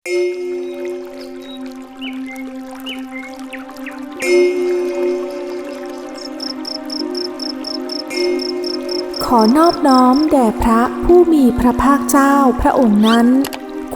ขอนอบน้อมแด่พระผู้มีพระภาคเจ้าพระองค์นั้น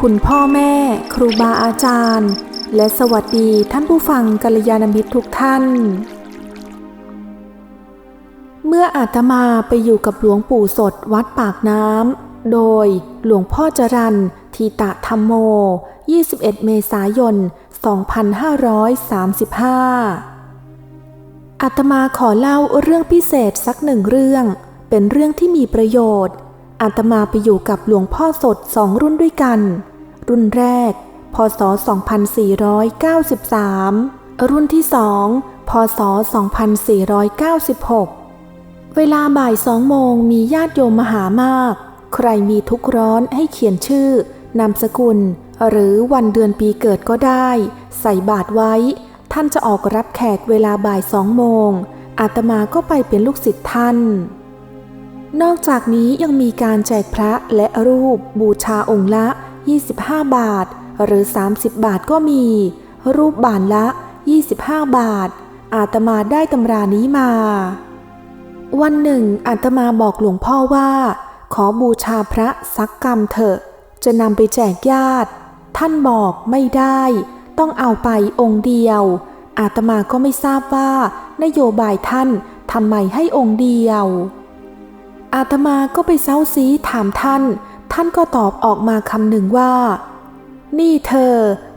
คุณพ่อแม่ครูบาอาจารย์ และสวัสดีท่านผู้ฟังกัลยาณมิตรทุกท่าน เมื่ออาตมาไปอยู่กับหลวงปู่สดวัดปากน้ำ โดยหลวงพ่อจรัน ทีตะธรรมโม 21 เมษายน 2535อาตมาขอเล่าเรื่องพิเศษสักหนึ่งเรื่อง เป็นเรื่องที่มีประโยชน์อาตมาไปอยู่กับหลวงพ่อสดสองรุ่นด้วยกัน รุ่นแรก พศ 2493 รุ่นที่สองพศ 2496 เวลาบ่ายสองโมงมีญาติโยมมาหามาก ใครมีทุกข์ร้อนให้เขียนชื่อ นามสกุล หรือวันเดือนปีเกิดก็ได้ ใส่บาตรไว้ ท่านจะออกรับแขกเวลาบ่ายสองโมง อาตมาก็ไปเป็นลูกศิษย์ท่าน นอกจากนี้ยังมีการแจกพระและรูปบูชาองค์ละ 25 บาท หรือ 30 บาทก็มี รูปบานละ 25 บาท อาตมาได้ตำรานี้มา วันหนึ่งอาตมาบอกหลวงพ่อว่า ขอบูชาพระสักกรรมเถอะ จะนำไปแจกญาติ ท่านบอกไม่ได้ ต้องเอาไปองค์เดียว อาตมาก็ไม่ทราบว่า นโยบายท่านทำไมให้องค์เดียว อาตมาก็ไปเซ้าซีถามท่าน ท่านก็ตอบออกมาคำหนึ่งว่า นี่เธอ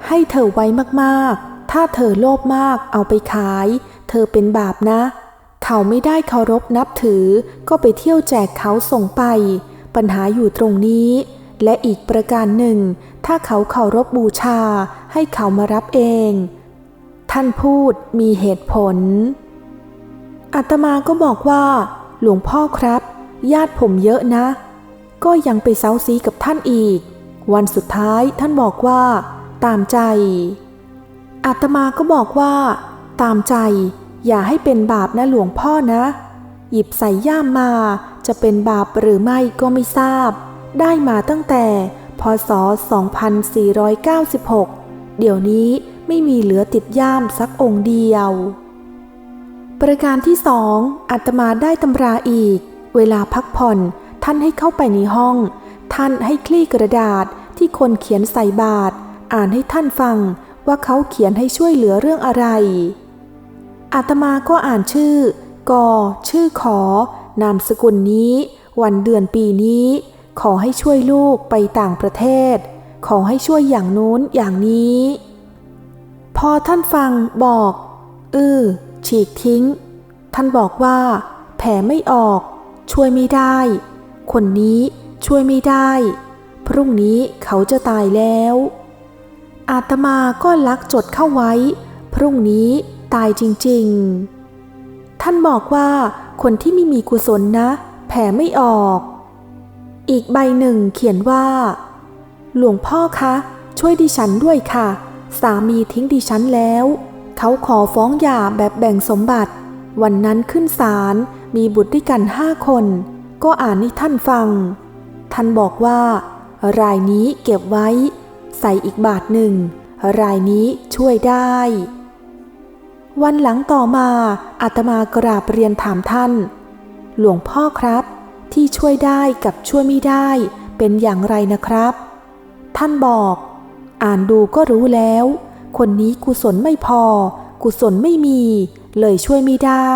ให้เธอไว้มากๆ ถ้าเธอโลภมากเอาไปขาย เธอเป็นบาปนะ เขาไม่ได้เคารพนับถือ ก็ไปเที่ยวแจกเขาส่งไป ปัญหาอยู่ตรงนี้ และอีกประการหนึ่ง ถ้าเขาเคารพบูชาให้เขามารับเอง ท่านพูดมีเหตุผล อาตมาก็บอกว่า หลวงพ่อครับ ญาติผมเยอะนะ ก็ยังไปเซาซีกับท่านอีก วันสุดท้ายท่านบอกว่า ตามใจอาตมาก็บอกว่า ตามใจ อย่าให้เป็นบาปนะหลวงพ่อนะ หยิบใส่ย่ามมาจะเป็นบาปหรือไม่ก็ไม่ทราบ ได้มาตั้งแต่ พศ 2496 เดี๋ยวนี้ไม่มีเหลือติดย่ามสักองค์เดียว ประการที่สองอาตมาได้ตำราอีก เวลาพักผ่อนท่านให้เข้าไปในห้อง ท่านให้คลี่กระดาษที่คนเขียนใส่บาตรอ่านให้ท่านฟังว่าเขาเขียนให้ช่วยเหลือเรื่องอะไร อาตมาก็อ่านชื่อกอชื่อขอนามสกุลนี้ วันเดือนปีนี้ ขอให้ช่วยลูกไปต่างประเทศ ขอให้ช่วยอย่างนู้นอย่างนี้ พอท่านฟังบอกอือฉีกทิ้ง ท่านบอกว่า แผลไม่ออก ช่วยไม่ได้ คนนี้ช่วยไม่ได้ พรุ่งนี้เขาจะตายแล้ว อาตมาก็ลักจดเข้าไว้ พรุ่งนี้ตายจริงๆ ท่านบอกว่าคนที่ไม่มีกุศลนะ แผลไม่ออก อีกใบหนึ่งเขียนว่า หลวงพ่อคะ ช่วยดิฉันด้วยค่ะ สามีทิ้งดิฉันแล้ว เขาขอฟ้องหย่าแบบแบ่งสมบัติ วันนั้นขึ้นศาลมีบุตรด้วยกันห้าคน ก็อ่านให้ท่านฟัง ท่านบอกว่า รายนี้เก็บไว้ ใส่อีกบาทหนึ่ง รายนี้ช่วยได้ วันหลังต่อมาอาตมากราบเรียนถามท่าน หลวงพ่อครับ ที่ช่วยได้กับช่วยไม่ได้เป็นอย่างไรนะครับ ท่านบอก อ่านดูก็รู้แล้ว คนนี้กุศลไม่พอ กุศลไม่มี เลยช่วยไม่ได้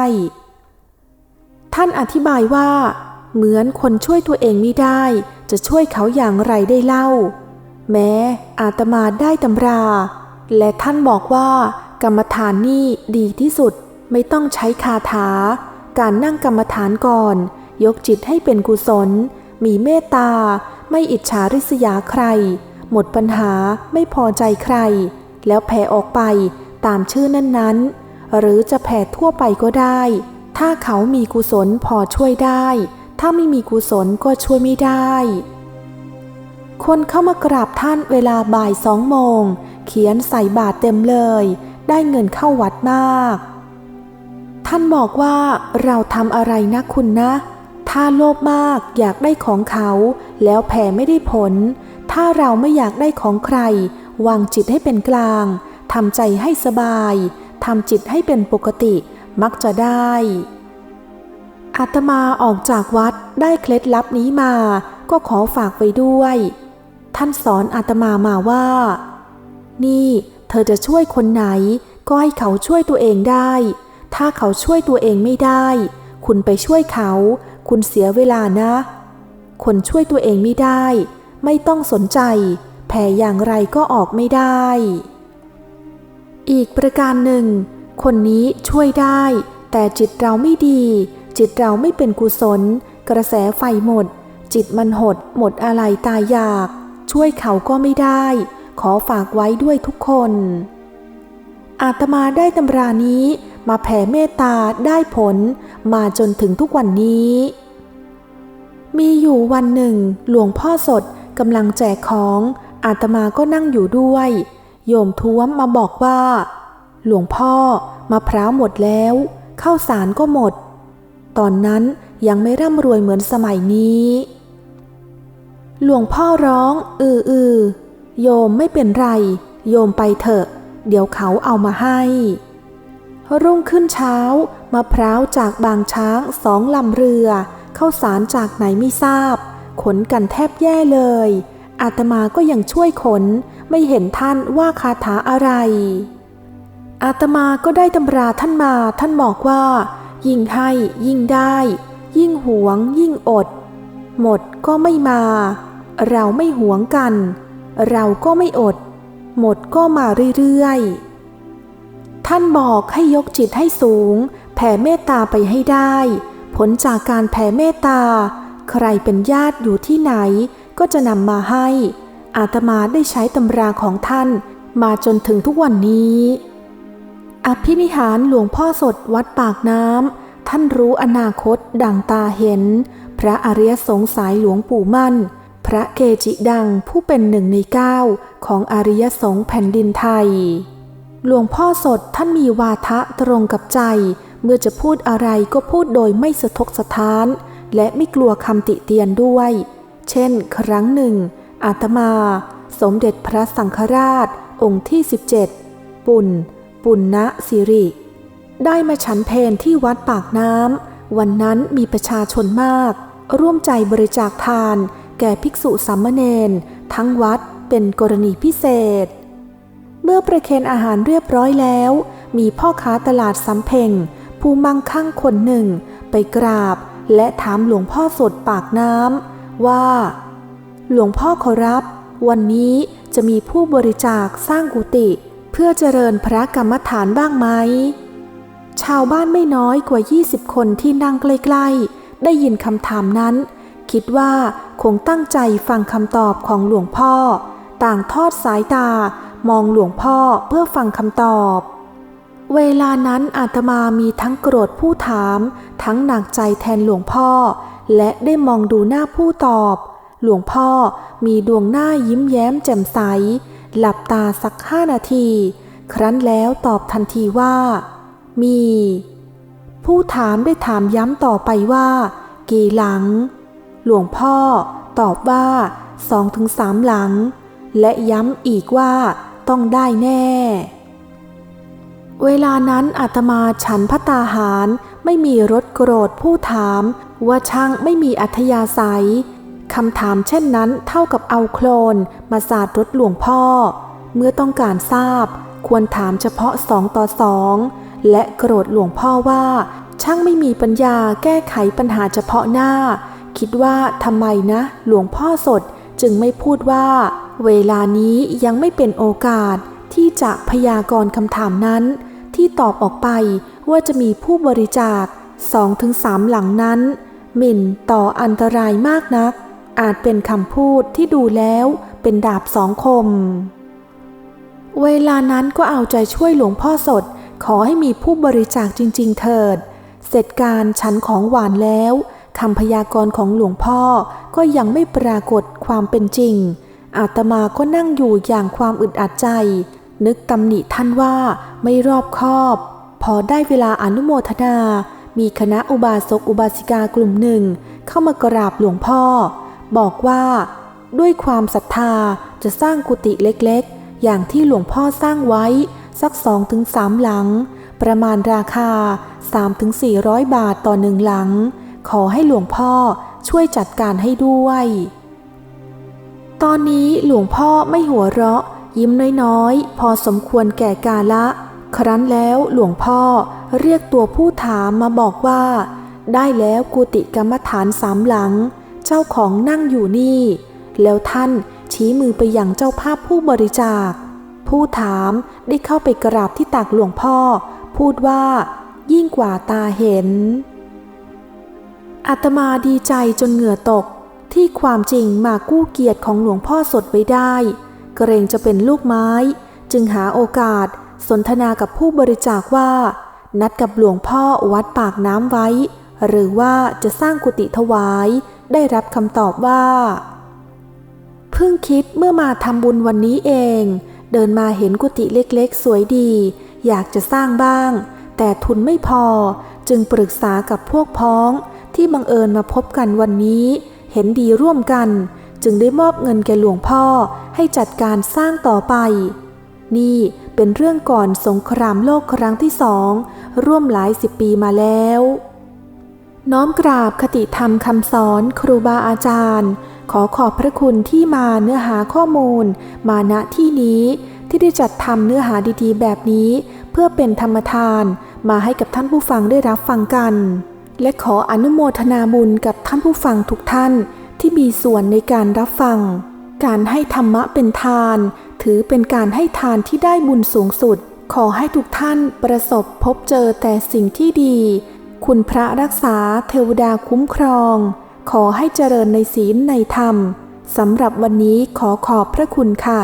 ท่านอธิบายว่า เหมือนคนช่วยตัวเองไม่ได้ จะช่วยเขาอย่างไรได้เล่า แม้อาตมาได้ตำรา และท่านบอกว่ากรรมฐานนี่ดีที่สุดไม่ต้องใช้คาถา การนั่งกรรมฐานก่อน ยกจิตให้เป็นกุศล มีเมตตา ไม่อิจฉาริษยาใคร หมดปัญหาไม่พอใจใคร แล้วแผ่ออกไปตามชื่อนั้นๆ หรือจะแผ่ทั่วไปก็ได้ ถ้าเขามีกุศลพอช่วยได้ ถ้าไม่มีกุศลก็ช่วยไม่ได้ คนเข้ามากราบท่านเวลาบ่ายสองโมง เขียนใส่บาทเต็มเลย ได้เงินเข้าวัดมากท่านบอกว่าเราทำอะไรนะคุณนะ ถ้าโลภมากอยากได้ของเขา แล้วแผ่ไม่ได้ผล ถ้าเราไม่อยากได้ของใคร วางจิตให้เป็นกลางทำใจให้สบายทำจิตให้เป็นปกติมักจะได้อาตมาออกจากวัดได้เคล็ดลับนี้มา ก็ขอฝากไว้ด้วย ท่านสอนอาตมามาว่า นี่ เธอจะช่วยคนไหน ก็ให้เขาช่วยตัวเองได้ ถ้าเขาช่วยตัวเองไม่ได้ คุณไปช่วยเขา คุณเสียเวลานะ คนช่วยตัวเองไม่ได้ ไม่ต้องสนใจ แผ่อย่างไรก็ออกไม่ได้ อีกประการหนึ่ง คนนี้ช่วยได้ แต่จิตเราไม่ดี จิตเราไม่เป็นกุศล กระแสไฟหมด จิตมันหด หมดอะไรตายอยาก ช่วยเขาก็ไม่ได้ ขอฝากไว้ด้วยทุกคน อาตมาได้ตำรานี้มาแผ่เมตตาได้ผลมาจนถึงทุกวันนี้ มีอยู่วันหนึ่ง หลวงพ่อสดกำลังแจกของ อาตมาก็นั่งอยู่ด้วย โยมท้วมมาบอกว่า หลวงพ่อมะพร้าวหมดแล้วข้าวสารก็หมด ตอนนั้นยังไม่ร่ำรวยเหมือนสมัยนี้ หลวงพ่อร้องอืออือโยมไม่เป็นไร โยมไปเถอะ เดี๋ยวเขาเอามาให้ รุ่งขึ้นเช้ามะพร้าวจากบางช้างสองลำเรือ เข้าสารจากไหนไม่ทราบ ขนกันแทบแย่เลย อาตมาก็ยังช่วยขน ไม่เห็นท่านว่าคาถาอะไร อาตมาก็ได้ตำราท่านมา ท่านบอกว่า ยิ่งให้ยิ่งได้ ยิ่งหวง ยิ่งอด หมดก็ไม่มา เราไม่หวงกัน เราก็ไม่อด หมดก็มาเรื่อยๆ ท่านบอกให้ยกจิตให้สูง แผ่เมตตาไปให้ได้ ลจากการแผ่เมตตา ใครเป็นญาติอยู่ที่ไหน ก็จะนำมาให้ อาตมาได้ใช้ตำราของท่าน มาจนถึงทุกวันนี้ อภินิหารหลวงพ่อสดวัดปากน้ำ ท่านรู้อนาคตดังตาเห็น พระอริยสงสายหลวงปู่มั่น พระเกจิดังผู้เป็นหนึ่งในเก้าของอริยสงฆ์แผ่นดินไทย หลวงพ่อสดท่านมีวาทะตรงกับใจ เมื่อจะพูดอะไรก็พูดโดยไม่สะทกสะท้าน และไม่กลัวคำติเตียนด้วย เช่น ครั้งหนึ่ง อาตมา สมเด็จพระสังฆราช องค์ที่ 17 ปุ่น ปุณณสิริ ได้มาฉันเพนที่วัดปากน้ำ วันนั้นมีประชาชนมาก ร่วมใจบริจาคทาน แก่ภิกษุสามเณรทั้งวัดเป็นกรณีพิเศษ เมื่อประเคนอาหารเรียบร้อยแล้ว มีพ่อค้าตลาดสำเพ็ง ผู้มั่งคั่งคนหนึ่งไปกราบและถามหลวงพ่อสดปากน้ำว่า หลวงพ่อขอรับ วันนี้จะมีผู้บริจาคสร้างกุฏิเพื่อเจริญพระกรรมฐานบ้างไหม ชาวบ้านไม่น้อยกว่า 20 คนที่นั่งใกล้ๆ ได้ยินคำถามนั้น คิดว่าคงตั้งใจฟังคำตอบของหลวงพ่อ ต่างทอดสายตามองหลวงพ่อเพื่อฟังคำตอบ เวลานั้นอาตมามีทั้งโกรธผู้ถาม ทั้งหนักใจแทนหลวงพ่อ และได้มองดูหน้าผู้ตอบ หลวงพ่อมีดวงหน้ายิ้มแย้มแจ่มใส หลับตาสักห้านาที ครั้นแล้วตอบทันทีว่า มี ผู้ถามได้ถามย้ำต่อไปว่า กี่หลัง หลวงพ่อตอบว่าสองถึงสามหลัง และย้ำอีกว่าต้องได้แน่ เวลานั้นอาตมาฉันพระตาหารไม่มีรถโกรธผู้ถาม ว่าช่างไม่มีอัธยาศัยคำถามเช่นนั้นเท่ากับเอาโคลนมาสาดรถหลวงพ่อ เมื่อต้องการทราบ ควรถามเฉพาะสองต่อสองและโกรธหลวงพ่อว่า ช่างไม่มีปัญญาแก้ไขปัญหาเฉพาะหน้า คิดว่าทำไมนะ หลวงพ่อสดจึงไม่พูดว่า เวลานี้ยังไม่เป็นโอกาสที่จะพยากรณ์คำถามนั้น ที่ตอบออกไปว่าจะมีผู้บริจาคสองถึงสามหลังนั้น หมิ่นต่ออันตรายมากนัก อาจเป็นคำพูดที่ดูแล้วเป็นดาบสองคม เวลานั้นก็เอาใจช่วยหลวงพ่อสด ขอให้มีผู้บริจาคจริง ๆ เถิด เสร็จการฉันของหวานแล้วคำพยากรณ์ของหลวงพ่อก็ยังไม่ปรากฏความเป็นจริงอาตมาก็นั่งอยู่อย่างความอึดอัดใจ นึกตำหนิท่านว่าไม่รอบคอบ พอได้เวลาอนุโมทนา มีคณะอุบาสกอุบาสิกากลุ่มหนึ่ง เข้ามากราบหลวงพ่อ บอกว่าด้วยความศรัทธาจะสร้างกุฏิเล็กๆ อย่างที่หลวงพ่อสร้างไว้ สักสองถึงสามหลัง ประมาณราคา 3-400 บาทต่อหนึ่งหลัง ขอให้หลวงพ่อช่วยจัดการให้ด้วย ตอนนี้หลวงพ่อไม่หัวเราะ ยิ้มน้อยๆ พอสมควรแก่กาละ ครั้นแล้วหลวงพ่อเรียกตัวผู้ถามมาบอกว่า ได้แล้วกุฏิกรรมฐานสามหลัง เจ้าของนั่งอยู่นี่ แล้วท่านชี้มือไปยังเจ้าภาพผู้บริจาค ผู้ถามได้เข้าไปกราบที่ตักหลวงพ่อ พูดว่า ยิ่งกว่าตาเห็นอาตมาดีใจจนเหงื่อตกที่ความจริงมากู้เกียรติของหลวงพ่อสดไว้ได้ เกรงจะเป็นลูกไม้ จึงหาโอกาสสนทนากับผู้บริจาคว่า นัดกับหลวงพ่อวัดปากน้ำไว้ หรือว่าจะสร้างกุฏิถวาย ได้รับคำตอบว่า เพิ่งคิดเมื่อมาทำบุญวันนี้เอง เดินมาเห็นกุฏิเล็กๆ สวยดี อยากจะสร้างบ้าง แต่ทุนไม่พอจึงปรึกษากับพวกพ้องที่บังเอิญมาพบกันวันนี้ เห็นดีร่วมกัน จึงได้มอบเงินแก่หลวงพ่อให้จัดการสร้างต่อไป นี่เป็นเรื่องก่อนสงครามโลกครั้งที่สอง ร่วมหลายสิบปีมาแล้ว น้อมกราบคติธรรมคำสอนครูบาอาจารย์ ขอขอบพระคุณที่มาเนื้อหาข้อมูล มาณที่นี้ที่ได้จัดทำเนื้อหาดีๆ แบบนี้ เพื่อเป็นธรรมทานมาให้กับท่านผู้ฟังได้รับฟังกัน และขออนุโมทนาบุญกับท่านผู้ฟังทุกท่าน ที่มีส่วนในการรับฟัง การให้ธรรมะเป็นทาน ถือเป็นการให้ทานที่ได้บุญสูงสุด ขอให้ทุกท่านประสบพบเจอแต่สิ่งที่ดี คุณพระรักษาเทวดาคุ้มครอง ขอให้เจริญในศีลในธรรมสำหรับวันนี้ขอขอบพระคุณค่ะ